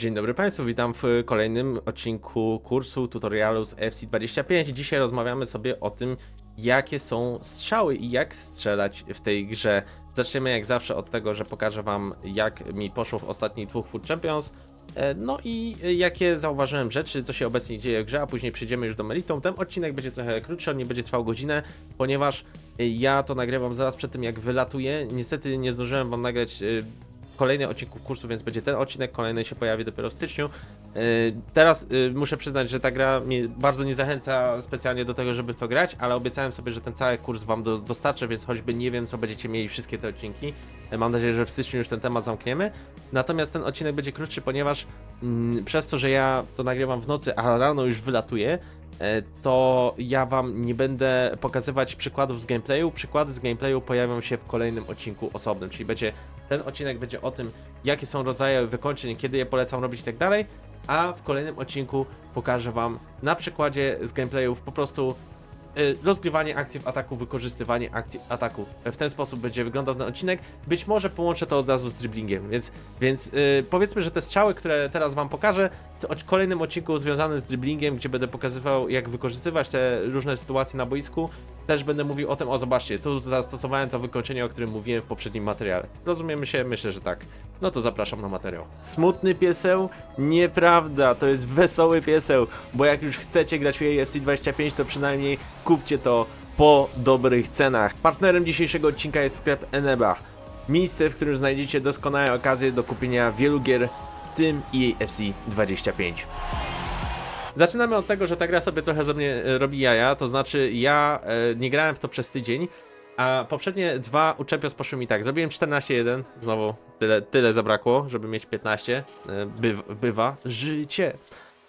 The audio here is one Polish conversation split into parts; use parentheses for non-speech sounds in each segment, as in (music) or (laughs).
Dzień dobry Państwu, witam w kolejnym odcinku kursu tutorialu z FC25. Dzisiaj rozmawiamy sobie o tym, jakie są strzały i jak strzelać w tej grze. Zaczniemy jak zawsze od tego, że pokażę Wam, jak mi poszło w ostatnich dwóch Food Champions. e, No i jakie zauważyłem rzeczy, co się obecnie dzieje w grze, a później przejdziemy już do Melitą. Ten odcinek będzie trochę krótszy, on nie będzie trwał godzinę, ponieważ e, ja to nagrywam zaraz przed tym, jak wylatuję. Niestety nie zdążyłem Wam nagrać e, kolejny odcinków kursu, więc będzie ten odcinek, kolejny się pojawi dopiero w styczniu. Yy, Teraz yy, muszę przyznać, że ta gra mnie bardzo nie zachęca specjalnie do tego, żeby to grać, ale obiecałem sobie, że ten cały kurs wam do, dostarczę, więc choćby nie wiem, co będziecie mieli wszystkie te odcinki. Yy, Mam nadzieję, że w styczniu już ten temat zamkniemy. Natomiast ten odcinek będzie krótszy, ponieważ mm, przez to, że ja to nagrywam w nocy, a rano już wylatuję, e, to ja wam nie będę pokazywać przykładów z gameplayu. Przykłady z gameplayu pojawią się w kolejnym odcinku osobnym, czyli będzie ten odcinek będzie o tym, jakie są rodzaje wykończeń, kiedy je polecam robić i tak dalej, a w kolejnym odcinku pokażę wam na przykładzie z gameplayów po prostu y, rozgrywanie akcji w ataku, wykorzystywanie akcji ataku. W ten sposób będzie wyglądał ten odcinek. Być może połączę to od razu z dribblingiem, więc, więc y, powiedzmy, że te strzały, które teraz wam pokażę, w kolejnym odcinku związanym z dribblingiem, gdzie będę pokazywał, jak wykorzystywać te różne sytuacje na boisku, też będę mówił o tym, o zobaczcie, tu zastosowałem to wykończenie, o którym mówiłem w poprzednim materiale. Rozumiemy się? Myślę, że tak. No to zapraszam na materiał. Smutny pieseł? Nieprawda, to jest wesoły pieseł, bo jak już chcecie grać w AFC 25, to przynajmniej kupcie to po dobrych cenach. Partnerem dzisiejszego odcinka jest sklep Eneba. Miejsce, w którym znajdziecie doskonałe okazje do kupienia wielu gier, tym i AFC 25. Zaczynamy od tego, że ta gra sobie trochę ze mnie e, robi jaja, to znaczy ja e, nie grałem w to przez tydzień, a poprzednie dwa Champions poszły mi tak. Zrobiłem 14-1, znowu tyle, tyle zabrakło, żeby mieć 15. E, bywa, bywa życie.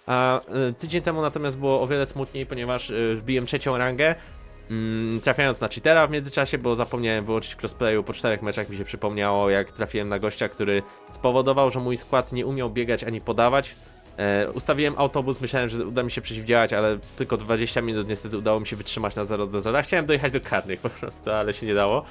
A tydzień temu natomiast było o wiele smutniej, ponieważ wbiłem trzecią rangę. Mm, trafiając na cheatera w międzyczasie, bo zapomniałem wyłączyć crossplayu. Po czterech meczach mi się przypomniało, jak trafiłem na gościa, który spowodował, że mój skład nie umiał biegać ani podawać. E, ustawiłem autobus, myślałem, że uda mi się przeciwdziałać, ale tylko 20 minut niestety udało mi się wytrzymać na 0 do 0. Chciałem dojechać do karnych po prostu, ale się nie dało.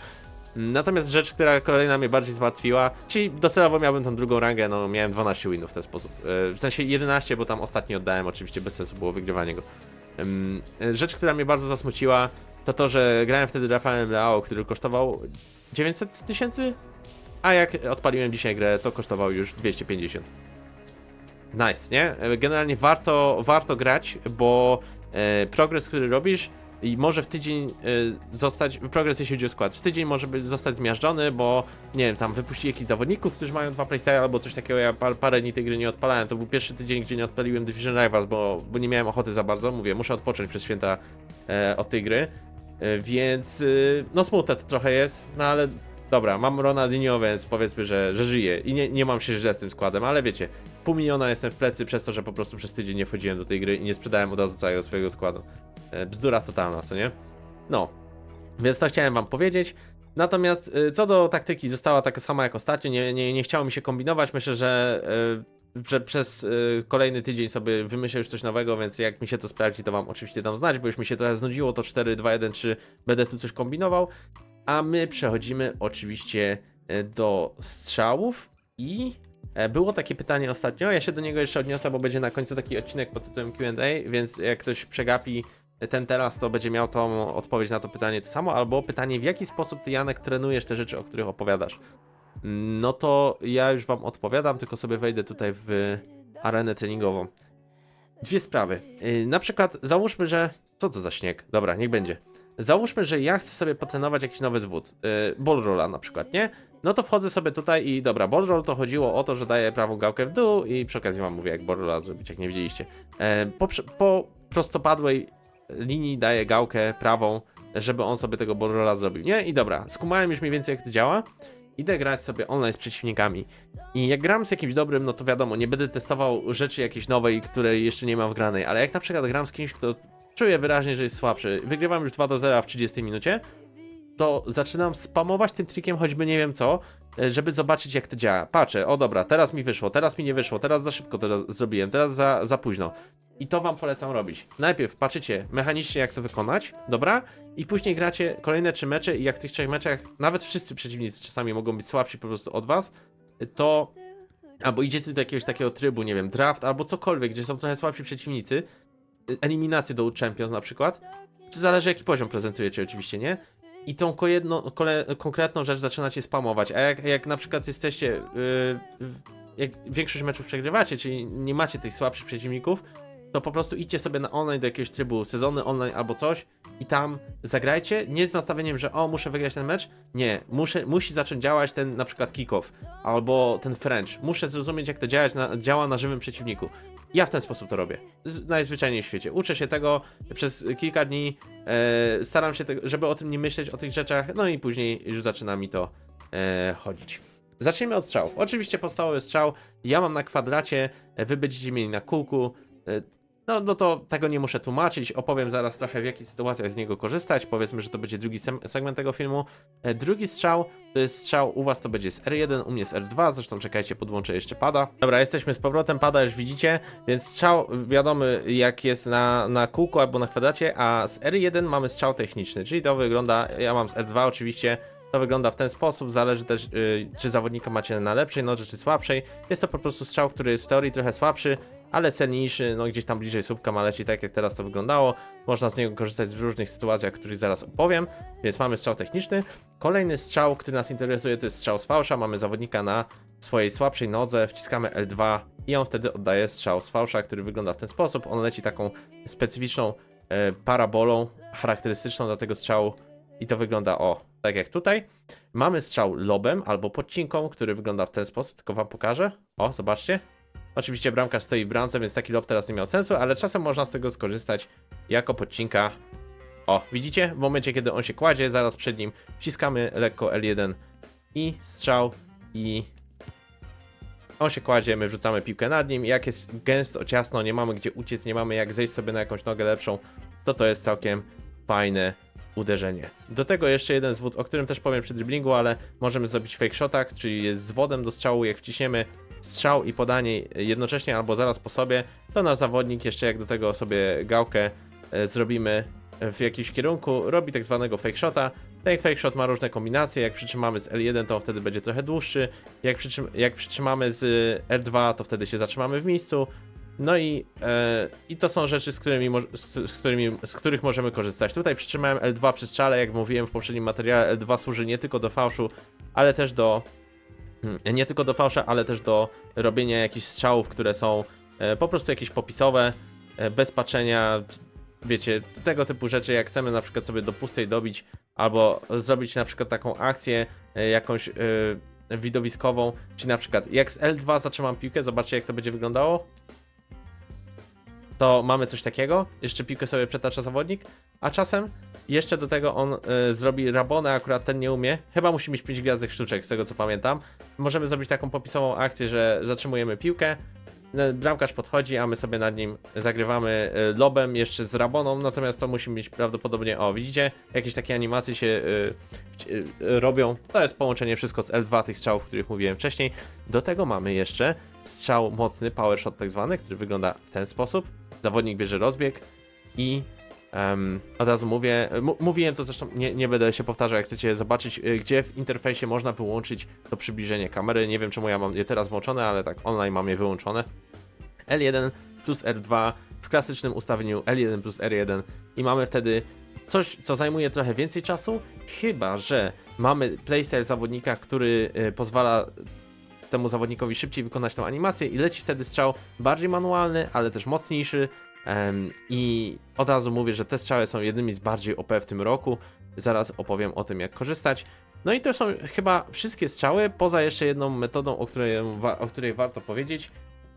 Natomiast rzecz, która kolejna mnie bardziej zmartwiła, czyli docelowo miałbym tą drugą rangę, no miałem 12 winów w ten sposób. E, w sensie 11, bo tam ostatni oddałem, oczywiście bez sensu było wygrywanie go. E, Rzecz, która mnie bardzo zasmuciła, to to, że grałem wtedy Rafaelem Leao, który kosztował 900 tysięcy, a jak odpaliłem dzisiaj grę, to kosztował już 250. Nice, nie? Generalnie warto, warto grać, bo e, progres, który robisz i może w tydzień e, zostać, progres jeśli chodzi o skład, w tydzień może być, zostać zmiażdżony, bo nie wiem, tam wypuścili jakichś zawodników, którzy mają dwa playstyle albo coś takiego, ja par, parę dni tej gry nie odpalałem, to był pierwszy tydzień, gdzie nie odpaliłem Division Rivals, bo, bo nie miałem ochoty za bardzo, mówię, muszę odpocząć przez święta e, od tej gry, więc e, no smutne to trochę jest, no ale dobra, mam Ronaldinho, więc powiedzmy, że, że żyję i nie, nie mam się źle z tym składem, ale wiecie, pół miliona jestem w plecy przez to, że po prostu przez tydzień nie wchodziłem do tej gry i nie sprzedałem od razu całego swojego składu. E, Bzdura totalna, co nie? No, więc to chciałem wam powiedzieć. Natomiast y, co do taktyki, została taka sama jak ostatnio, nie, nie, nie chciało mi się kombinować, myślę, że, że przez y, kolejny tydzień sobie wymyślę już coś nowego, więc jak mi się to sprawdzi, to wam oczywiście dam znać, bo już mi się trochę znudziło to 4, 2, 1, 3, będę tu coś kombinował. A my przechodzimy oczywiście e, do strzałów i e, było takie pytanie ostatnio, ja się do niego jeszcze odniosę, bo będzie na końcu taki odcinek pod tytułem Q&A, więc jak ktoś przegapi ten teraz, to będzie miał tą odpowiedź na to pytanie to samo, albo pytanie w jaki sposób ty Janek trenujesz te rzeczy, o których opowiadasz. No to ja już wam odpowiadam, tylko sobie wejdę tutaj w arenę treningową. Dwie sprawy. Yy, na przykład załóżmy, że... Co to za śnieg? Dobra, niech będzie. Załóżmy, że ja chcę sobie potrenować jakiś nowy zwód. Yy, ball rolla na przykład, nie? No to wchodzę sobie tutaj i dobra, ball roll to chodziło o to, że daję prawą gałkę w dół i przy okazji wam mówię jak ball rolla zrobić, jak nie widzieliście. E, po, po prostopadłej linii daję gałkę prawą, żeby on sobie tego ball rolla zrobił, nie? I dobra, skumałem już mniej więcej jak to działa. Idę grać sobie online z przeciwnikami. I jak gram z jakimś dobrym, no to wiadomo, nie będę testował rzeczy jakiejś nowej, której jeszcze nie mam wgranej, ale jak na przykład gram z kimś, kto czuję wyraźnie, że jest słabszy, wygrywam już 2 do 0 w 30 minucie, to zaczynam spamować tym trikiem, choćby nie wiem co, e, żeby zobaczyć jak to działa. Patrzę, o dobra, teraz mi wyszło, teraz mi nie wyszło, teraz za szybko to zrobiłem, teraz za, za późno. I to wam polecam robić. Najpierw patrzycie mechanicznie jak to wykonać, dobra? I później gracie kolejne trzy mecze i jak w tych trzech meczach, nawet wszyscy przeciwnicy czasami mogą być słabsi po prostu od was, to albo idziecie do jakiegoś takiego trybu, nie wiem, draft albo cokolwiek, gdzie są trochę słabsi przeciwnicy, y, eliminację do Champions na przykład, zależy jaki poziom prezentujecie oczywiście, nie? I tą kole, konkretną rzecz zaczynacie spamować, a jak, jak na przykład jesteście, yy, jak większość meczów przegrywacie, czyli nie macie tych słabszych przeciwników, to po prostu idźcie sobie na online do jakiegoś trybu sezony online albo coś i tam zagrajcie, nie z nastawieniem, że o, muszę wygrać ten mecz, nie, muszę, musi zacząć działać ten na przykład kick-off albo ten French, muszę zrozumieć jak to działać na, działa na żywym przeciwniku. Ja w ten sposób to robię, najzwyczajniej w świecie. Uczę się tego przez kilka dni, e, staram się, tego, żeby o tym nie myśleć, o tych rzeczach, no i później już zaczyna mi to e, chodzić. Zacznijmy od strzałów. Oczywiście podstawowy strzał, ja mam na kwadracie, e, wy będziecie mieli na kółku. e, No, no to tego nie muszę tłumaczyć. Opowiem zaraz trochę w jakich sytuacjach z niego korzystać. Powiedzmy, że to będzie drugi segment tego filmu. E, Drugi strzał to jest strzał u was to będzie z R1, u mnie z R2. Zresztą czekajcie, podłączę jeszcze pada. Dobra, jesteśmy z powrotem, pada już widzicie. Więc strzał wiadomo jak jest na, na kółku albo na kwadracie, a z R1 mamy strzał techniczny, czyli to wygląda, ja mam z R2 oczywiście. To wygląda w ten sposób, zależy też y, czy zawodnika macie na lepszej nodze czy słabszej. Jest to po prostu strzał, który jest w teorii trochę słabszy, ale cenniejszy, no gdzieś tam bliżej słupka ma leci tak jak teraz to wyglądało. Można z niego korzystać w różnych sytuacjach, których zaraz opowiem, więc mamy strzał techniczny. Kolejny strzał, który nas interesuje to jest strzał z fałsza, mamy zawodnika na swojej słabszej nodze, wciskamy L2 i on wtedy oddaje strzał z fałsza, który wygląda w ten sposób. On leci taką specyficzną e, parabolą charakterystyczną dla tego strzału i to wygląda o, tak jak tutaj. Mamy strzał lobem albo podcinką, który wygląda w ten sposób, tylko wam pokażę. O, zobaczcie. Oczywiście bramka stoi bramce, więc taki lob teraz nie miał sensu, ale czasem można z tego skorzystać jako podcinka. O, widzicie? W momencie, kiedy on się kładzie, zaraz przed nim wciskamy lekko L1 i strzał i on się kładzie, my wrzucamy piłkę nad nim. Jak jest gęsto, ciasno, nie mamy gdzie uciec, nie mamy jak zejść sobie na jakąś nogę lepszą, to to jest całkiem fajne uderzenie. Do tego jeszcze jeden zwód, o którym też powiem przy driblingu, ale możemy zrobić fake shotak, czyli jest z wodem do strzału, jak wciśniemy strzał i podanie jednocześnie albo zaraz po sobie, to nasz zawodnik jeszcze jak do tego sobie gałkę e, zrobimy w jakimś kierunku, robi tak zwanego fake shota. Ten fake shot ma różne kombinacje, jak przytrzymamy z L1 to wtedy będzie trochę dłuższy, jak, przytrzym jak przytrzymamy z R2 to wtedy się zatrzymamy w miejscu, no i, e, i to są rzeczy, z którymi, z, z, którymi, z których możemy korzystać. Tutaj przytrzymałem L2 przy strzale, jak mówiłem w poprzednim materiale, L2 służy nie tylko do fałszu, ale też do nie tylko do fałsza, ale też do robienia jakichś strzałów, które są e, po prostu jakieś popisowe, e, bez patrzenia, wiecie, tego typu rzeczy, jak chcemy na przykład sobie do pustej dobić, albo zrobić na przykład taką akcję e, jakąś e, widowiskową, czyli na przykład jak z L2 zatrzymam piłkę, zobaczcie jak to będzie wyglądało. To mamy coś takiego, jeszcze piłkę sobie przetacza zawodnik, a czasem jeszcze do tego on y, zrobi rabonę, akurat ten nie umie. Chyba musi mieć 5 gwiazdek sztuczek, z tego co pamiętam. Możemy zrobić taką popisową akcję, że zatrzymujemy piłkę. y, Bramkarz podchodzi, a my sobie nad nim zagrywamy y, lobem jeszcze z raboną, natomiast to musi mieć prawdopodobnie, o widzicie, jakieś takie animacje się y, y, y, robią. To jest połączenie wszystko z L2 tych strzałów, o których mówiłem wcześniej. Do tego mamy jeszcze strzał mocny, power shot tak zwany, który wygląda w ten sposób. Zawodnik bierze rozbieg i Em, od razu mówię, mówiłem to zresztą, nie, nie będę się powtarzał, jak chcecie zobaczyć, y, gdzie w interfejsie można wyłączyć to przybliżenie kamery. Nie wiem czemu ja mam je teraz włączone, ale tak online mam je wyłączone. L1 plus R2 w klasycznym ustawieniu L1 plus R1 i mamy wtedy coś, co zajmuje trochę więcej czasu, chyba że mamy playstyle zawodnika, który y, pozwala temu zawodnikowi szybciej wykonać tą animację i leci wtedy strzał bardziej manualny, ale też mocniejszy. I od razu mówię, że te strzały są jednymi z bardziej OP w tym roku. Zaraz opowiem o tym, jak korzystać. No i to są chyba wszystkie strzały, poza jeszcze jedną metodą, o której, o której warto powiedzieć.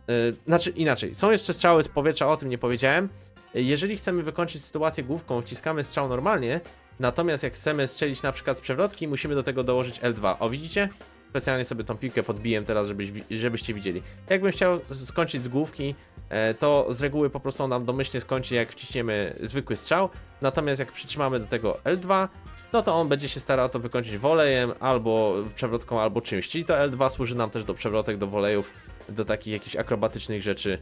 Yy, znaczy inaczej, są jeszcze strzały z powietrza, o tym nie powiedziałem. Jeżeli chcemy wykończyć sytuację główką, wciskamy strzał normalnie, natomiast jak chcemy strzelić na przykład z przewrotki, musimy do tego dołożyć L2. O, widzicie? Specjalnie sobie tą piłkę podbiłem teraz, żebyś, żebyście widzieli. Jakbym chciał skończyć z główki, e, to z reguły po prostu nam domyślnie skończy, jak wciśniemy zwykły strzał. Natomiast jak przytrzymamy do tego L2, no to on będzie się starał to wykończyć wolejem, albo przewrotką, albo czymś. Czyli to L2 służy nam też do przewrotek, do wolejów, do takich jakichś akrobatycznych rzeczy,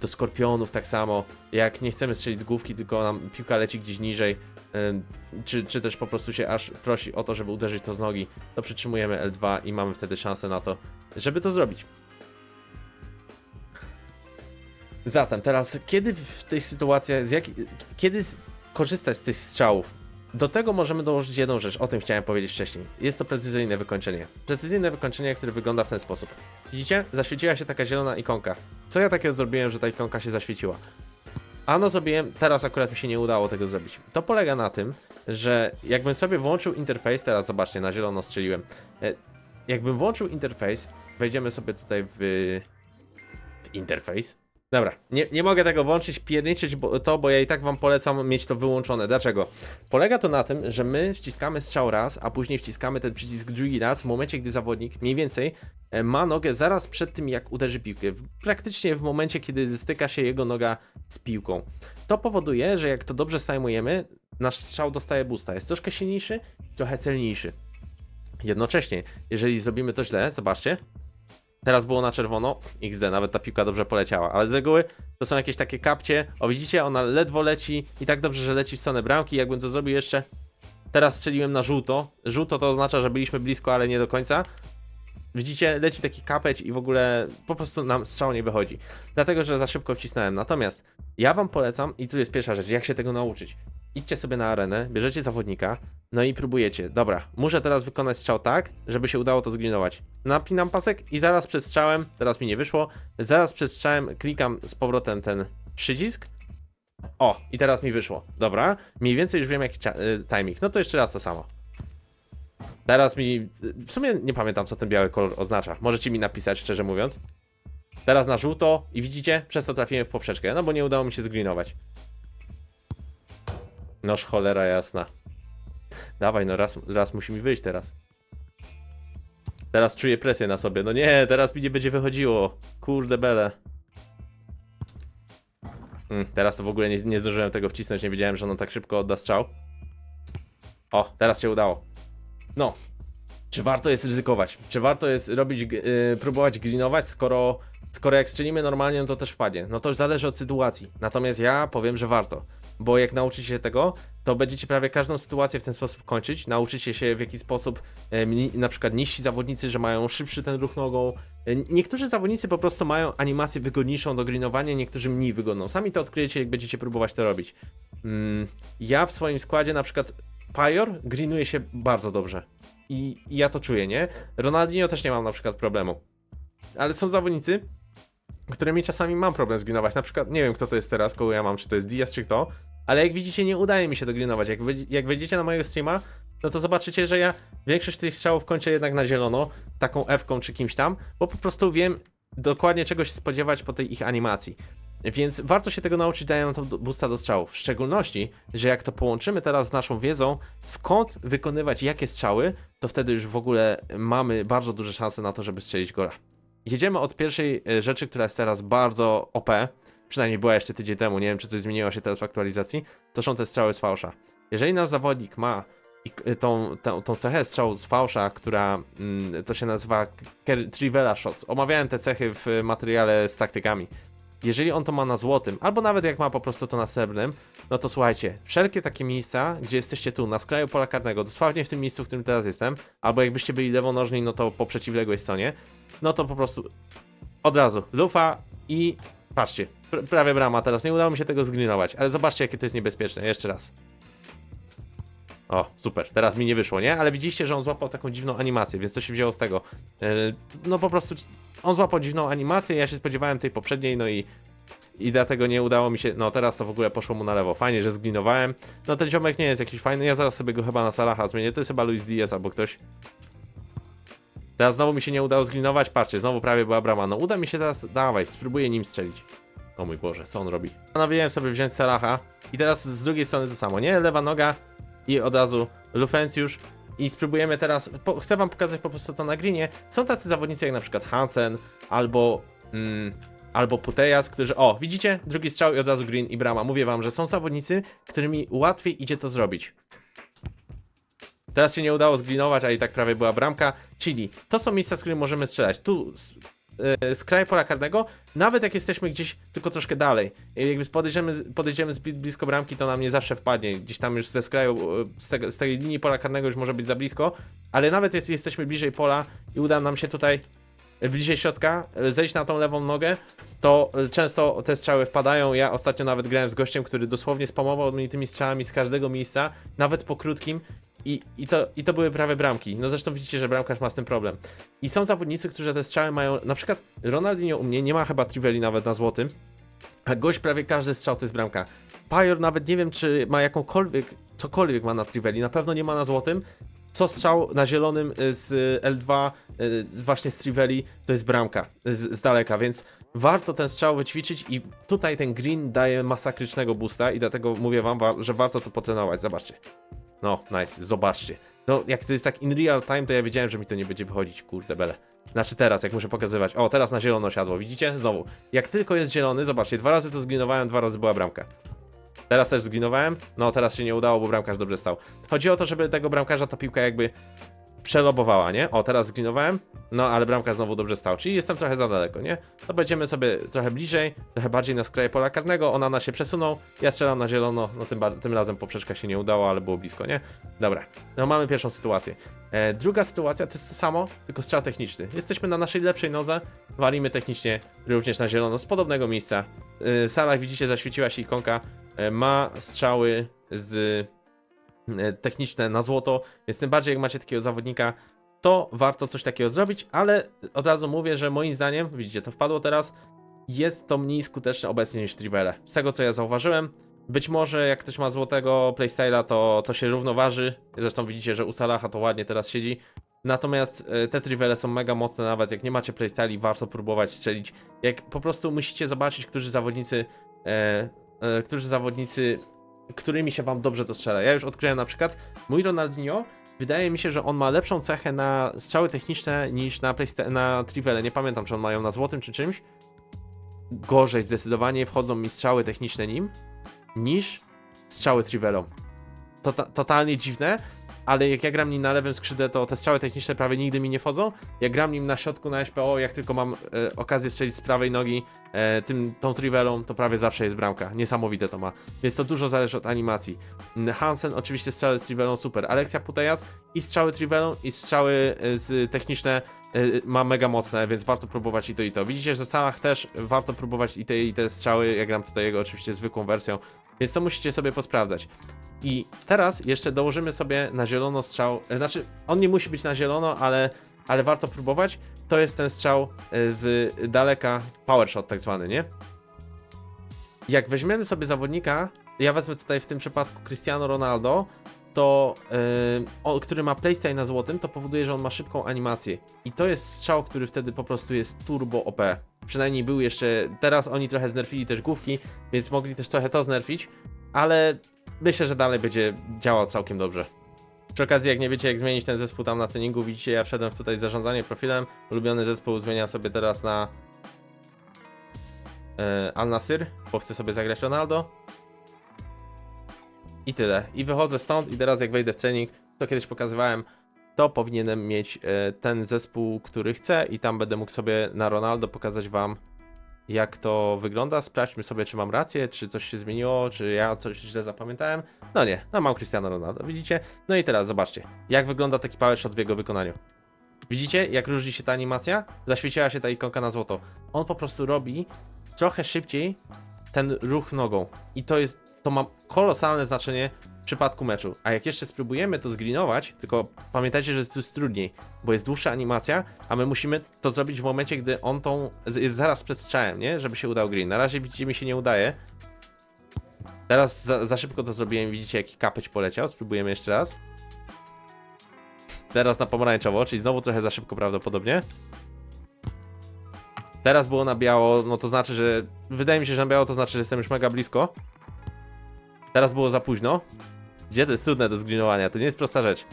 do skorpionów tak samo. Jak nie chcemy strzelić z główki, tylko nam piłka leci gdzieś niżej, czy, czy też po prostu się aż prosi o to, żeby uderzyć to z nogi, to przytrzymujemy L2 i mamy wtedy szansę na to, żeby to zrobić. Zatem teraz, kiedy w tych sytuacjach, z jak, kiedy korzystać z tych strzałów? Do tego możemy dołożyć jedną rzecz, o tym chciałem powiedzieć wcześniej. Jest to precyzyjne wykończenie. Precyzyjne wykończenie, które wygląda w ten sposób. Widzicie? Zaświeciła się taka zielona ikonka. Co ja takiego zrobiłem, że ta ikonka się zaświeciła? Ano zrobiłem, teraz akurat mi się nie udało tego zrobić. To polega na tym, że jakbym sobie włączył interfejs, teraz zobaczcie, na zielono strzeliłem. E, Jakbym włączył interfejs, wejdziemy sobie tutaj w, w interfejs. Dobra, nie, nie mogę tego włączyć, pierniczyć to, bo ja i tak wam polecam mieć to wyłączone. Dlaczego? Polega to na tym, że my wciskamy strzał raz, a później wciskamy ten przycisk drugi raz w momencie, gdy zawodnik mniej więcej e, ma nogę zaraz przed tym, jak uderzy piłkę. Praktycznie w momencie, kiedy styka się jego noga z piłką. To powoduje, że jak to dobrze stajmujemy, nasz strzał dostaje boosta. Jest troszkę silniejszy, trochę celniejszy. Jednocześnie, jeżeli zrobimy to źle, zobaczcie, teraz było na czerwono, XD, nawet ta piłka dobrze poleciała, ale z reguły to są jakieś takie kapcie, o widzicie, ona ledwo leci i tak dobrze, że leci w stronę bramki, jakbym to zrobił jeszcze, teraz strzeliłem na żółto, żółto to oznacza, że byliśmy blisko, ale nie do końca, widzicie, leci taki kapeć i w ogóle po prostu nam strzał nie wychodzi, dlatego, że za szybko wcisnąłem, natomiast ja wam polecam, i tu jest pierwsza rzecz, jak się tego nauczyć, idźcie sobie na arenę, bierzecie zawodnika, no i próbujecie. Dobra, muszę teraz wykonać strzał tak, żeby się udało to zglinować. Napinam pasek i zaraz przed strzałem, teraz mi nie wyszło, zaraz przed strzałem klikam z powrotem ten przycisk. O, i teraz mi wyszło. Dobra, mniej więcej już wiem jaki y, timing. No to jeszcze raz to samo. Teraz mi. W sumie nie pamiętam, co ten biały kolor oznacza. Możecie mi napisać, szczerze mówiąc. Teraz na żółto i widzicie, przez to trafiłem w poprzeczkę, no bo nie udało mi się zglinować. Noż cholera jasna. Dawaj, no raz, raz musi mi wyjść teraz. Teraz czuję presję na sobie. No nie, teraz mi nie będzie wychodziło. Kurde bele. Mm, teraz to w ogóle nie, nie zdążyłem tego wcisnąć, nie wiedziałem, że ono tak szybko odda strzał. O, teraz się udało. No. Czy warto jest ryzykować? Czy warto jest robić, yy, próbować glinować, skoro, skoro jak strzelimy normalnie, no to też wpadnie? No to zależy od sytuacji. Natomiast ja powiem, że warto. Bo jak nauczycie się tego, to będziecie prawie każdą sytuację w ten sposób kończyć. Nauczycie się w jaki sposób mni- na przykład niżsi zawodnicy, że mają szybszy ten ruch nogą. E, Niektórzy zawodnicy po prostu mają animację wygodniejszą do grinowania, niektórzy mniej wygodną. Sami to odkryjecie, jak będziecie próbować to robić. Mm, ja w swoim składzie na przykład Pajor grinuje się bardzo dobrze. I, I ja to czuję, nie? Ronaldinho też nie mam na przykład problemu. Ale są zawodnicy, którymi czasami mam problem zgrinować. Na przykład, nie wiem kto to jest teraz, kogo ja mam, czy to jest Diaz, czy kto. Ale jak widzicie, nie udaje mi się to glinować. Jak, wy, jak wejdziecie na mojego streama, no to zobaczycie, że ja większość tych strzałów kończę jednak na zielono, taką F-ką czy kimś tam, bo po prostu wiem dokładnie czego się spodziewać po tej ich animacji. Więc warto się tego nauczyć, nam to boosta do strzałów. W szczególności, że jak to połączymy teraz z naszą wiedzą, skąd wykonywać jakie strzały, to wtedy już w ogóle mamy bardzo duże szanse na to, żeby strzelić gola. Jedziemy od pierwszej e, rzeczy, która jest teraz bardzo OP, przynajmniej była jeszcze tydzień temu, nie wiem czy coś zmieniło się teraz w aktualizacji, to są te strzały z fałsza. Jeżeli nasz zawodnik ma y, tą, tą, tą cechę strzału z fałsza, która mm, to się nazywa Trivela Shots. Omawiałem te cechy w materiale z taktykami. Jeżeli on to ma na złotym, albo nawet jak ma po prostu to na srebrnym, no to słuchajcie, wszelkie takie miejsca, gdzie jesteście tu, na skraju pola karnego, dosłownie w tym miejscu, w którym teraz jestem, albo jakbyście byli lewonożni, no to po przeciwległej stronie, no to po prostu od razu lufa i patrzcie, pr prawie brama teraz, nie udało mi się tego zglinować, ale zobaczcie jakie to jest niebezpieczne, jeszcze raz. O, super, teraz mi nie wyszło, nie? Ale widzieliście, że on złapał taką dziwną animację, więc to się wzięło z tego. Yy, no po prostu on złapał dziwną animację, ja się spodziewałem tej poprzedniej, no i i dlatego nie udało mi się, no teraz to w ogóle poszło mu na lewo. Fajnie, że zglinowałem. No ten ziomek nie jest jakiś fajny, ja zaraz sobie go chyba na Salaha zmienię, to jest chyba Luis Diaz albo ktoś. Teraz znowu mi się nie udało zglinować, patrzcie, znowu prawie była brama. No uda mi się teraz, dawaj, spróbuję nim strzelić. O mój Boże, co on robi? Postanowiłem sobie wziąć Salaha i teraz z drugiej strony to samo, nie? Lewa noga i od razu Lufencjusz i spróbujemy teraz, po, chcę wam pokazać po prostu to na grinie. Są tacy zawodnicy jak na przykład Hansen albo mm, albo Putejas, którzy, o, widzicie? Drugi strzał i od razu green i brama. Mówię wam, że są zawodnicy, którymi łatwiej idzie to zrobić. Teraz się nie udało zglinować, a i tak prawie była bramka. Czyli to są miejsca, z których możemy strzelać. Tu z, e, z kraju pola karnego, nawet jak jesteśmy gdzieś tylko troszkę dalej. E, Jakby podejdziemy, podejdziemy zbyt blisko bramki, to nam nie zawsze wpadnie. Gdzieś tam już ze skraju, e, z, tego, z tej linii pola karnego już może być za blisko, ale nawet jeśli jesteśmy bliżej pola i uda nam się tutaj e, bliżej środka, e, zejść na tą lewą nogę, to e, często te strzały wpadają. Ja ostatnio nawet grałem z gościem, który dosłownie spamował mnie tymi strzałami z każdego miejsca, nawet po krótkim. I, i, to, I to były prawe bramki. No zresztą widzicie, że bramkarz ma z tym problem. I są zawodnicy, którzy te strzały mają. Na przykład Ronaldinho u mnie nie ma chyba Trivelli nawet na złotym. A gość prawie każdy strzał to jest bramka. Pajor nawet nie wiem, czy ma jakąkolwiek, cokolwiek ma na Trivelli, na pewno nie ma na złotym. Co strzał na zielonym y, z y, L2, y, właśnie z Trivelli, to jest bramka z, z daleka, więc warto ten strzał wyćwiczyć i tutaj ten green daje masakrycznego boosta i dlatego mówię wam, wa- że warto to potrenować, zobaczcie. No, nice, zobaczcie. No, jak to jest tak in real time, to ja wiedziałem, że mi to nie będzie wychodzić, kurde bele. Znaczy teraz, jak muszę pokazywać. O, teraz na zielono siadło, widzicie? Znowu. Jak tylko jest zielony, zobaczcie, dwa razy to zglinowałem, dwa razy była bramka. Teraz też zglinowałem, no teraz się nie udało, bo bramkarz dobrze stał. Chodzi o to, żeby tego bramkarza ta piłka jakby przelobowała, nie? O, teraz zglinowałem, no ale bramka znowu dobrze stał, czyli jestem trochę za daleko, nie? To będziemy sobie trochę bliżej, trochę bardziej na skraje pola karnego, Onana się przesunął, ja strzelam na zielono, no tym, tym razem poprzeczka się nie udało, ale było blisko, nie? Dobra, no mamy pierwszą sytuację. E, druga sytuacja to jest to samo, tylko strzał techniczny. Jesteśmy na naszej lepszej nodze, walimy technicznie również na zielono z podobnego miejsca. E, Salah, widzicie, zaświeciła się ikonka, e, ma strzały z techniczne na złoto, więc tym bardziej jak macie takiego zawodnika, to warto coś takiego zrobić, ale od razu mówię, że moim zdaniem, widzicie, to wpadło teraz, jest to mniej skuteczne obecnie niż Trivele. Z tego co ja zauważyłem, być może jak ktoś ma złotego playstyla, to, to się równoważy. Zresztą widzicie, że u Salaha to ładnie teraz siedzi. Natomiast e, te Trivele są mega mocne, nawet jak nie macie playstyli, warto próbować strzelić. Jak po prostu musicie zobaczyć, którzy zawodnicy, e, e, którzy zawodnicy, którymi się wam dobrze to strzela. Ja już odkryłem na przykład mój Ronaldinho. Wydaje mi się, że on ma lepszą cechę na strzały techniczne niż na, playsta- na Trivele. Nie pamiętam, czy on mają na złotym czy czymś. Gorzej zdecydowanie wchodzą mi strzały techniczne nim niż strzały Trivelą. Tota totalnie dziwne, ale jak ja gram nim na lewym skrzydle, to te strzały techniczne prawie nigdy mi nie wchodzą. Jak gram nim na środku na SPO, jak tylko mam e, okazję strzelić z prawej nogi e, tym, tą Trivelą, to prawie zawsze jest bramka. Niesamowite to ma. Więc to dużo zależy od animacji. Hansen oczywiście strzały z Trivelą super. Alexia Putejas i strzały Trivelą i strzały e, z techniczne e, ma mega mocne, więc warto próbować i to i to. Widzicie, że w Salach też warto próbować i te i te strzały. Ja gram tutaj jego oczywiście zwykłą wersją, więc to musicie sobie posprawdzać. I teraz jeszcze dołożymy sobie na zielono strzał, e, znaczy on nie musi być na zielono, ale, ale warto próbować. To jest ten strzał e, z daleka, power shot tak zwany, nie? Jak weźmiemy sobie zawodnika, ja wezmę tutaj w tym przypadku Cristiano Ronaldo, to yy, który ma playstyle na złotym, to powoduje, że on ma szybką animację. I to jest strzał, który wtedy po prostu jest turbo OP. Przynajmniej był jeszcze, teraz oni trochę znerfili też główki, więc mogli też trochę to znerfić, ale myślę, że dalej będzie działał całkiem dobrze. Przy okazji, jak nie wiecie, jak zmienić ten zespół tam na treningu, widzicie, ja wszedłem w tutaj zarządzanie profilem. Ulubiony zespół zmieniam sobie teraz na e, Al Nasir, bo chcę sobie zagrać Ronaldo. I tyle. I wychodzę stąd i teraz jak wejdę w trening, to kiedyś pokazywałem, to powinienem mieć e, ten zespół, który chcę i tam będę mógł sobie na Ronaldo pokazać wam jak to wygląda. Sprawdźmy sobie, czy mam rację, czy coś się zmieniło, czy ja coś źle zapamiętałem. No nie, no mam Cristiano Ronaldo, widzicie? No i teraz zobaczcie, jak wygląda taki power shot w jego wykonaniu. Widzicie, jak różni się ta animacja? Zaświeciła się ta ikonka na złoto. On po prostu robi trochę szybciej ten ruch nogą. I to jest, to ma kolosalne znaczenie w przypadku meczu. A jak jeszcze spróbujemy to zgrinować, tylko pamiętajcie, że to jest trudniej, bo jest dłuższa animacja, a my musimy to zrobić w momencie, gdy on tą, jest zaraz przed strzałem, nie? Żeby się udał green. Na razie widzicie, mi się nie udaje. Teraz za, za szybko to zrobiłem, widzicie jaki kapeć poleciał. Spróbujemy jeszcze raz. Teraz na pomarańczowo, czyli znowu trochę za szybko prawdopodobnie. Teraz było na biało, no to znaczy, że... Wydaje mi się, że na biało to znaczy, że jestem już mega blisko. Teraz było za późno. Gdzie to jest trudne do zglinowania, to nie jest prosta rzecz.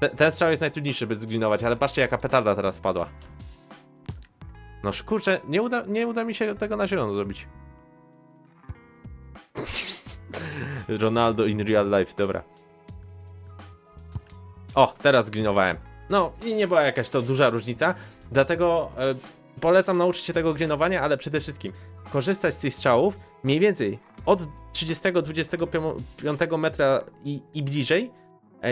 Te, ten strzał jest najtrudniejszy, by zglinować, ale patrzcie jaka petarda teraz spadła. No kurczę, nie uda, nie uda mi się tego na zielono zrobić. (laughs) Ronaldo in real life, dobra. O, teraz zgrinowałem. No i nie była jakaś to duża różnica, dlatego e, polecam nauczyć się tego grinowania, ale przede wszystkim korzystać z tych strzałów mniej więcej. Od 30-25 metra i, i bliżej,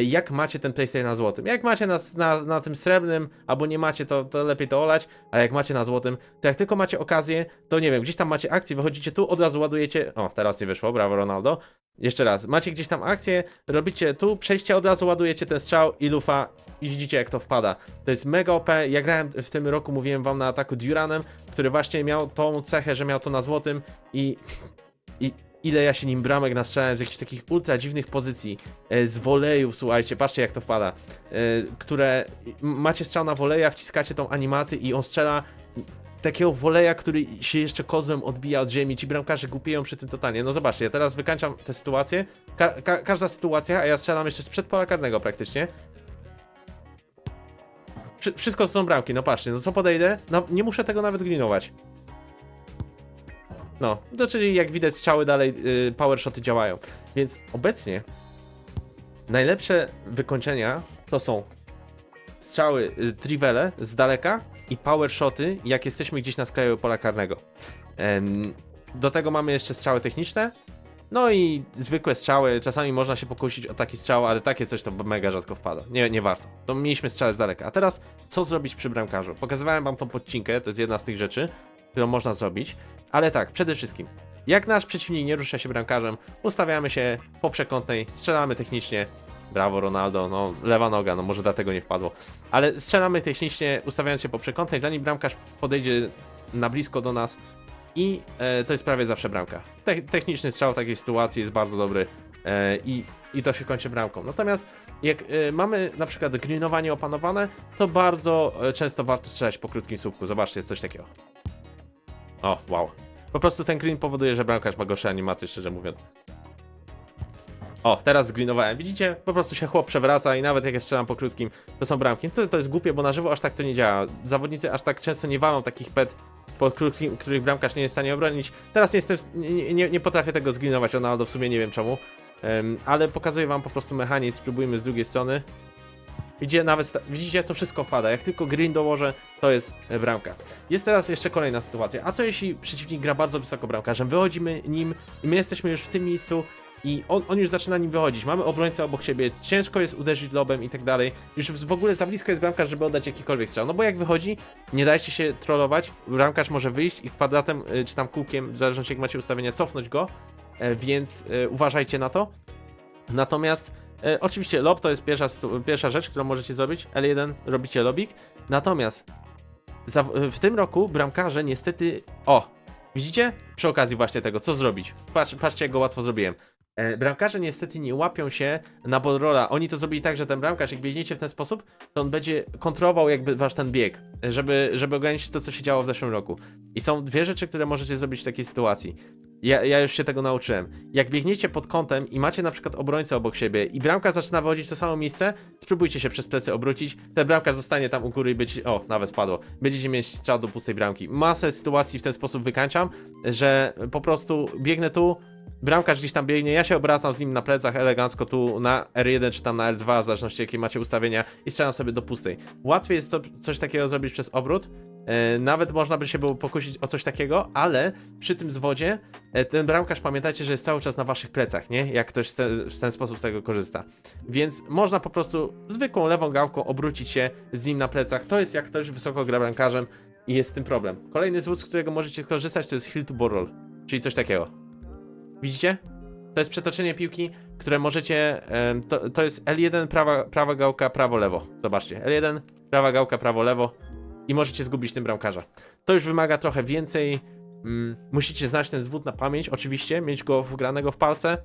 jak macie ten PlayStation na złotym. Jak macie na, na, na tym srebrnym, albo nie macie, to, to lepiej to olać, ale jak macie na złotym, to jak tylko macie okazję, to nie wiem, gdzieś tam macie akcję, wychodzicie tu, od razu ładujecie, o, teraz nie wyszło, brawo Ronaldo, jeszcze raz, macie gdzieś tam akcję, robicie tu, przejście, od razu ładujecie ten strzał i lufa i widzicie jak to wpada. To jest mega OP, ja grałem w tym roku, mówiłem wam na ataku Duranem, który właśnie miał tą cechę, że miał to na złotym i, i ile ja się nim bramek nastrzelałem z jakichś takich ultra dziwnych pozycji, e, z wolejów, słuchajcie, patrzcie jak to wpada, e, które macie strzał na woleja, wciskacie tą animację i on strzela takiego woleja, który się jeszcze kozłem odbija od ziemi, ci bramkarze głupieją przy tym totalnie. No zobaczcie, ja teraz wykańczam tę sytuację, ka ka każda sytuacja, a ja strzelam jeszcze sprzed pola karnego praktycznie. Wszy- wszystko to są bramki, no patrzcie, no co podejdę, no nie muszę tego nawet glinować. No, to czyli jak widać strzały dalej, y, power shoty działają. Więc obecnie najlepsze wykończenia to są strzały y, trivele z daleka i power shoty, jak jesteśmy gdzieś na skraju pola karnego. Do tego mamy jeszcze strzały techniczne. No i zwykłe strzały, czasami można się pokusić o taki strzał, ale takie coś to mega rzadko wpada. Nie, nie warto. To mieliśmy strzały z daleka. A teraz, co zrobić przy bramkarzu? Pokazywałem wam tą podcinkę, to jest jedna z tych rzeczy, którą można zrobić. Ale tak, przede wszystkim, jak nasz przeciwnik nie rusza się bramkarzem, ustawiamy się po przekątnej, strzelamy technicznie. Brawo Ronaldo, no lewa noga, no może dlatego nie wpadło. Ale strzelamy technicznie, ustawiając się po przekątnej, zanim bramkarz podejdzie na blisko do nas i e, to jest prawie zawsze bramka. Te, techniczny strzał w takiej sytuacji jest bardzo dobry e, i, i to się kończy bramką. Natomiast jak e, mamy na przykład greenowanie opanowane, to bardzo e, często warto strzelać po krótkim słupku. Zobaczcie, coś takiego. O, wow. Po prostu ten green powoduje, że bramkarz ma gorsze animacje, szczerze mówiąc. O, teraz zgreenowałem. Widzicie? Po prostu się chłop przewraca i nawet jak ja strzelam po krótkim, to są bramki. To, to jest głupie, bo na żywo aż tak to nie działa. Zawodnicy aż tak często nie walą takich pet po krótkim, których bramkarz nie jest w stanie obronić. Teraz nie, jestem, nie, nie, nie potrafię tego zgreenować, Ronaldo w sumie nie wiem czemu. Em, ale pokazuję wam po prostu mechanizm, spróbujmy z drugiej strony. Widzicie, nawet widzicie, to wszystko wpada. Jak tylko green dołożę, to jest e, bramka. Jest teraz jeszcze kolejna sytuacja. A co jeśli przeciwnik gra bardzo wysoko bramkarzem? Wychodzimy nim i my jesteśmy już w tym miejscu i on, on już zaczyna nim wychodzić. Mamy obrońcę obok siebie, ciężko jest uderzyć lobem i tak dalej. Już w ogóle za blisko jest bramkarz, żeby oddać jakikolwiek strzał. No bo jak wychodzi, nie dajcie się trollować. Bramkarz może wyjść i kwadratem y, czy tam kółkiem, w zależności jak macie ustawienia, cofnąć go. E, Więc e, uważajcie na to. Natomiast e, oczywiście lob to jest pierwsza, pierwsza rzecz, którą możecie zrobić. L1 robicie lobik. Natomiast za, w tym roku bramkarze niestety. O! Widzicie? Przy okazji właśnie tego, co zrobić. Patrz, patrzcie, jak go łatwo zrobiłem. E, bramkarze niestety nie łapią się na rola. Oni to zrobili tak, że ten bramkarz, jak biegniecie w ten sposób, to on będzie kontrolował jakby wasz ten bieg, żeby, żeby ograniczyć to, co się działo w zeszłym roku. I są dwie rzeczy, które możecie zrobić w takiej sytuacji. Ja, ja już się tego nauczyłem. Jak biegniecie pod kątem i macie na przykład obrońcę obok siebie i bramkarz zaczyna wychodzić w to samo miejsce, spróbujcie się przez plecy obrócić, ten bramkarz zostanie tam u góry i być, o, nawet wpadło, będziecie mieć strzał do pustej bramki. Masę sytuacji w ten sposób wykańczam, że po prostu biegnę tu, bramkarz gdzieś tam biegnie, ja się obracam z nim na plecach elegancko tu na R1 czy tam na L2, w zależności jakie macie ustawienia i strzelam sobie do pustej. Łatwiej jest to, coś takiego zrobić przez obrót, nawet można by się było pokusić o coś takiego, ale przy tym zwodzie e, ten bramkarz pamiętajcie, że jest cały czas na waszych plecach, nie? Jak ktoś w ten, sposób z tego korzysta. Więc można po prostu zwykłą lewą gałką obrócić się z nim na plecach. To jest jak ktoś wysoko gra bramkarzem i jest z tym problem. Kolejny zwód, z którego możecie korzystać, to jest hill to borrow, czyli coś takiego. Widzicie? To jest przetoczenie piłki, które możecie. to, to jest L1, prawa, prawa gałka, prawo, lewo. Zobaczcie. L1, prawa gałka, prawo, lewo. I możecie zgubić tym bramkarza. To już wymaga trochę więcej. Mm, musicie znać ten zwód na pamięć, oczywiście, mieć go wgranego w palce.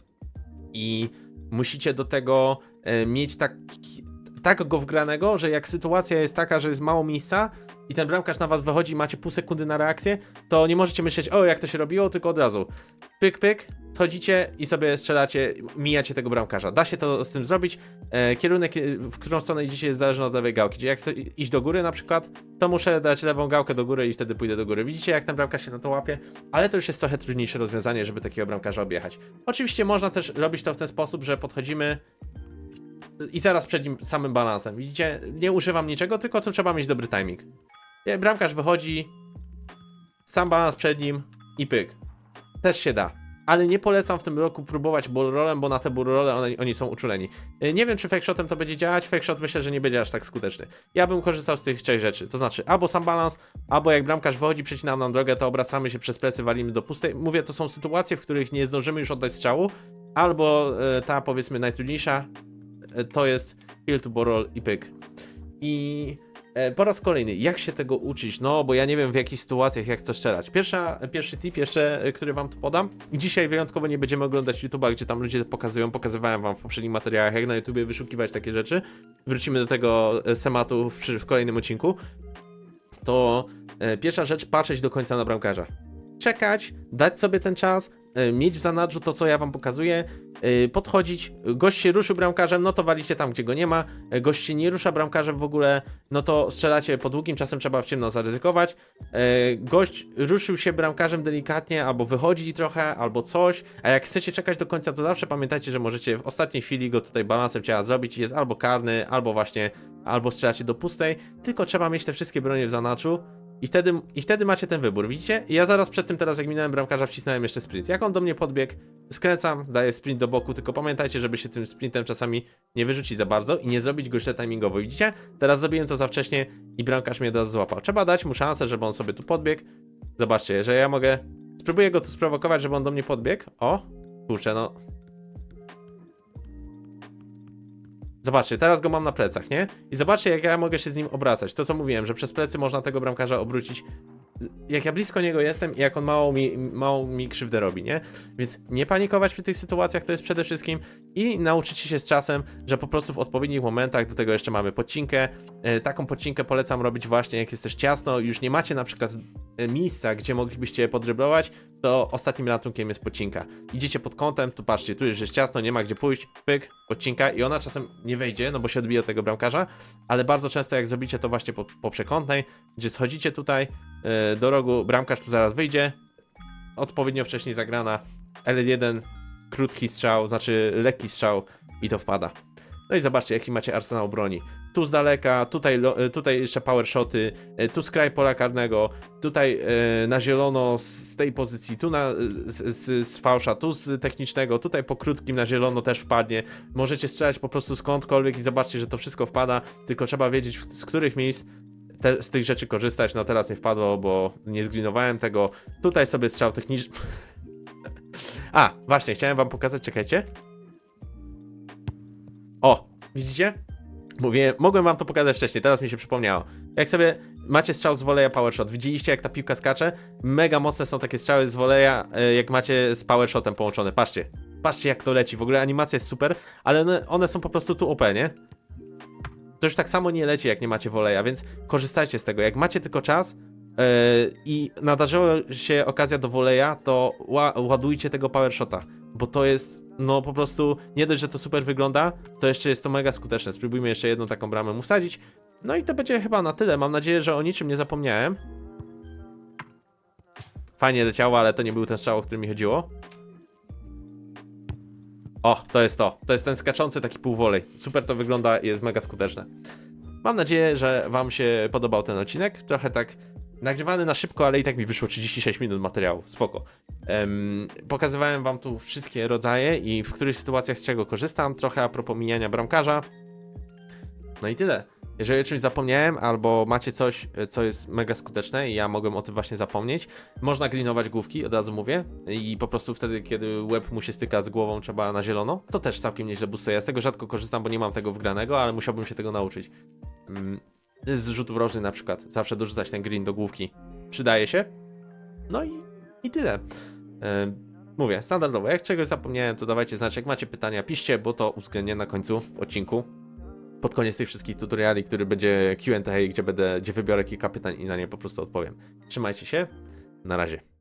I musicie do tego e, mieć tak, tak go wgranego, że jak sytuacja jest taka, że jest mało miejsca i ten bramkarz na was wychodzi i macie pół sekundy na reakcję, to nie możecie myśleć, o jak to się robiło, tylko od razu pyk, pyk, chodzicie i sobie strzelacie, mijacie tego bramkarza. Da się to z tym zrobić. E, kierunek, e, w którą stronę idziecie jest zależny od lewej gałki. Czyli jak chcę iść do góry na przykład, to muszę dać lewą gałkę do góry i wtedy pójdę do góry. Widzicie jak ten bramkarz się na to łapie? Ale to już jest trochę trudniejsze rozwiązanie, żeby takiego bramkarza objechać. Oczywiście można też robić to w ten sposób, że podchodzimy i zaraz przed nim samym balansem. Widzicie? Nie używam niczego, tylko tu trzeba mieć dobry timing. Bramkarz wychodzi, sam balans przed nim i pyk. Też się da. ale nie polecam w tym roku próbować bullrolem, bo na te bullrole one, oni są uczuleni. Y, Nie wiem, czy fakeshotem to będzie działać, fakeshot myślę, że nie będzie aż tak skuteczny. Ja bym korzystał z tych trzech rzeczy, to znaczy albo sam balans, albo jak bramkarz wychodzi, przecina nam drogę, to obracamy się przez plecy, walimy do pustej. Mówię, to są sytuacje, w których nie zdążymy już oddać strzału, albo e, ta powiedzmy najtrudniejsza, e, to jest kill to borrow i pyk. I e, po raz kolejny, jak się tego uczyć? No, bo ja nie wiem w jakich sytuacjach, jak to strzelać. Pierwsza, pierwszy tip jeszcze, e, który wam tu podam. Dzisiaj wyjątkowo nie będziemy oglądać YouTube'a, gdzie tam ludzie pokazują, pokazywałem wam w poprzednich materiałach, jak na YouTubie wyszukiwać takie rzeczy. Wrócimy do tego e, tematu w, w kolejnym odcinku. To e, pierwsza rzecz, patrzeć do końca na bramkarza. Czekać, dać sobie ten czas, e, mieć w zanadrzu to, co ja wam pokazuję, e, podchodzić, gość się ruszył bramkarzem, no to walicie tam, gdzie go nie ma, e, gość się nie rusza bramkarzem w ogóle, no to strzelacie po długim, czasem trzeba w ciemno zaryzykować. Gość ruszył się bramkarzem delikatnie, albo wychodzi trochę, albo coś, a jak chcecie czekać do końca, to zawsze pamiętajcie, że możecie w ostatniej chwili go tutaj balansem ciała zrobić. I jest albo karny, albo właśnie, albo strzelacie do pustej, tylko trzeba mieć te wszystkie bronie w zanadrzu, i wtedy, I wtedy macie ten wybór, widzicie? I ja zaraz przed tym teraz, jak minąłem bramkarza, wcisnąłem jeszcze sprint. Jak on do mnie podbiegł, skręcam, daję sprint do boku, tylko pamiętajcie, żeby się tym sprintem czasami nie wyrzucić za bardzo i nie zrobić go źle timingowo, widzicie? Teraz zrobiłem to za wcześnie i bramkarz mnie od razu złapał. Trzeba dać mu szansę, żeby on sobie tu podbiegł. Zobaczcie, że ja mogę... Spróbuję go tu sprowokować, żeby on do mnie podbiegł. O! Kurczę, no... Zobaczcie, teraz go mam na plecach, nie? I zobaczcie, jak ja mogę się z nim obracać. To, co mówiłem, że przez plecy można tego bramkarza obrócić. Jak ja blisko niego jestem i jak on mało mi, mało mi krzywdę robi, nie? Więc nie panikować przy tych sytuacjach to jest przede wszystkim i nauczyć się z czasem, że po prostu w odpowiednich momentach, do tego jeszcze mamy podcinkę. E, taką podcinkę polecam robić właśnie, jak jest też ciasno, już nie macie na przykład e, miejsca, gdzie moglibyście podryblować, to ostatnim ratunkiem jest podcinka. Idziecie pod kątem, tu patrzcie, tu już jest ciasno, nie ma gdzie pójść, pyk, podcinka i ona czasem nie wejdzie, no bo się odbije od tego bramkarza, ale bardzo często jak zrobicie to właśnie po, po przekątnej, gdzie schodzicie tutaj e, do rogu, bramkarz tu zaraz wyjdzie, odpowiednio wcześniej zagrana, L1, krótki strzał, znaczy lekki strzał i to wpada. No i zobaczcie, jaki macie arsenał broni. Tu z daleka, tutaj, e, tutaj jeszcze power shoty, e, tu z kraj pola karnego, tutaj e, na zielono z tej pozycji, tu na, z, z, z fałsza, tu z technicznego, tutaj po krótkim na zielono też wpadnie. Możecie strzelać po prostu skądkolwiek i zobaczcie, że to wszystko wpada, tylko trzeba wiedzieć z których miejsc te, z tych rzeczy korzystać. No teraz nie wpadło, bo nie zglinowałem tego. Tutaj sobie strzał techniczny. (laughs) A, właśnie, chciałem wam pokazać, czekajcie. O, widzicie? Mówię, mogłem wam to pokazać wcześniej, teraz mi się przypomniało. Jak sobie macie strzał z voleja power shot, widzieliście jak ta piłka skacze? Mega mocne są takie strzały z voleja, e, jak macie z power shotem połączone. Patrzcie, patrzcie jak to leci. W ogóle animacja jest super, ale one, są po prostu tu OP, nie? To już tak samo nie leci, jak nie macie voleja, więc korzystajcie z tego. Jak macie tylko czas e, i nadarzyła się okazja do voleja, to ła, ładujcie tego power shota, bo to jest, no po prostu, nie dość, że to super wygląda, to jeszcze jest to mega skuteczne. Spróbujmy jeszcze jedną taką bramę mu wsadzić. No i to będzie chyba na tyle. Mam nadzieję, że o niczym nie zapomniałem. Fajnie leciało, ale to nie był ten strzał, o który mi chodziło. O, to jest to. To jest ten skaczący taki półwolej. Super to wygląda jest mega skuteczne. Mam nadzieję, że Wam się podobał ten odcinek. Trochę tak nagrywany na szybko, ale i tak mi wyszło 36 minut materiału. Spoko. Em, pokazywałem Wam tu wszystkie rodzaje i w których sytuacjach z czego korzystam. Trochę a propos mijania bramkarza. No i tyle. Jeżeli o czymś zapomniałem, albo macie coś, e, co jest mega skuteczne i ja mogłem o tym właśnie zapomnieć, można glinować główki, od razu mówię, i po prostu wtedy, kiedy łeb mu się styka z głową, trzeba na zielono, to też całkiem nieźle boostuje. Ja z tego rzadko korzystam, bo nie mam tego wgranego, ale musiałbym się tego nauczyć. Mm, Z rzutów rożnych na przykład, zawsze dorzucać ten green do główki. Przydaje się. No i, i tyle. E, Mówię, standardowo. Jak czegoś zapomniałem, to dawajcie znać. Jak macie pytania, piszcie, bo to uwzględnię na końcu w odcinku pod koniec tych wszystkich tutoriali, który będzie Q&A, gdzie będę, gdzie wybiorę kilka pytań i na nie po prostu odpowiem. Trzymajcie się, na razie.